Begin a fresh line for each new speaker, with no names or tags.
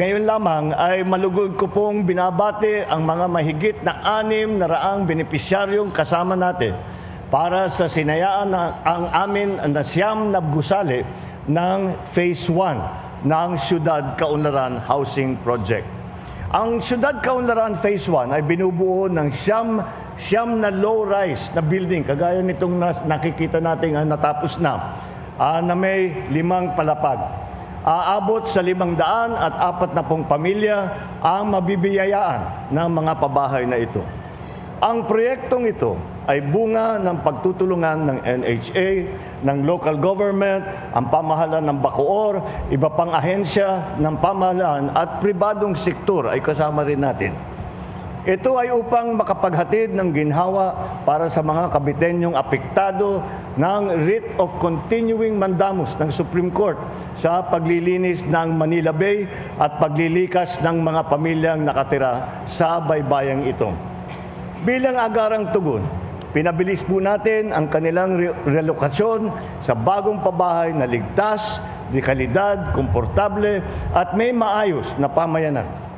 ngayon lamang ay malugod ko pong binabati ang mga mahigit na anim na raang benepisyaryong kasama natin para sa sinayaan na, ang amin na siyam na ng Phase 1 ng Siyudad Kaunlaran Housing Project. Ang Siyudad Kaunlaran Phase 1 ay binubuo ng siyam, siyam na low-rise na building, kagaya nitong nas, nakikita natin ah, natapos na, ah, na may limang palapag. Aabot sa limang daan at apat na pong pamilya ang mabibiyayaan ng mga pabahay na ito. Ang proyektong ito ay bunga ng pagtutulungan ng NHA, ng local government, ang pamahalaan ng Bacoor, iba pang ahensya ng pamahalaan at pribadong sektor ay kasama rin natin. Ito ay upang makapaghatid ng ginhawa para sa mga kabitenyong apektado ng writ of continuing mandamus ng Supreme Court sa paglilinis ng Manila Bay at paglilikas ng mga pamilyang nakatira sa baybayang ito. Bilang agarang tugon, pinabilis po natin ang kanilang re- relokasyon sa bagong pabahay na ligtas, de kalidad, komportable at may maayos na pamayanan.